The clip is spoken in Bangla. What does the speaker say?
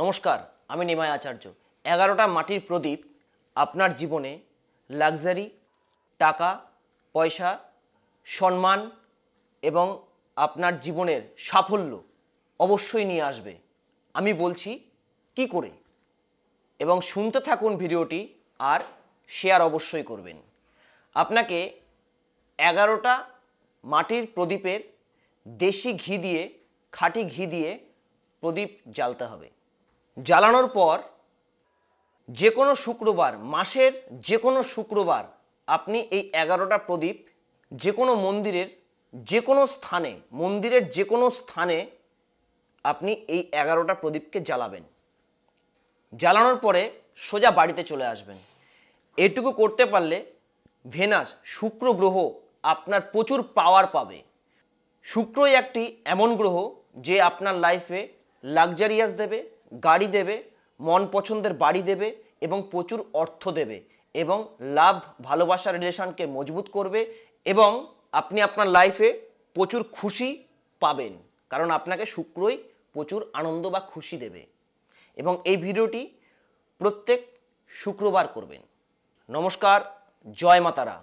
নমস্কার, আমি নিমাই আচার্য। এগারোটা মাটির প্রদীপ আপনার জীবনে লাক্সারি, টাকা, পয়সা, সম্মান এবং আপনার জীবনের সাফল্য অবশ্যই নিয়ে আসবে। আমি বলছি, কি করে? এবং শুনতে থাকুন ভিডিওটি আর শেয়ার অবশ্যই করবেন। আপনাকে এগারোটা মাটির প্রদীপের দেশি ঘি দিয়ে, খাঁটি ঘি দিয়ে প্রদীপ জ্বালতে হবে। জ্বালানোর পর যে কোনো শুক্রবার, মাসের যে কোনো শুক্রবার আপনি এই এগারোটা প্রদীপ যে কোনো মন্দিরের যে কোনো স্থানে, মন্দিরের যে কোনো স্থানে আপনি এই এগারোটা প্রদীপকে জ্বালাবেন। জ্বালানোর পরে সোজা বাড়িতে চলে আসবেন। এটুকু করতে পারলে ভেনাস, শুক্র গ্রহ আপনার প্রচুর পাওয়ার পাবে। শুক্রই একটি এমন গ্রহ যে আপনার লাইফে লাক্সারিয়াস দেবে গাড়ি দেবে, মন পছন্দের বাড়ি দেবে এবং প্রচুর অর্থ দেবে এবং লাভ ভালোবাসার রিলেশনকে মজবুত করবে এবং আপনি আপনার লাইফে প্রচুর খুশি পাবেন। কারণ আপনাকে শুক্রই প্রচুর আনন্দ বা খুশি দেবে। এবং এই ভিডিওটি প্রত্যেক শুক্রবার করবেন। নমস্কার, জয় মাতারা।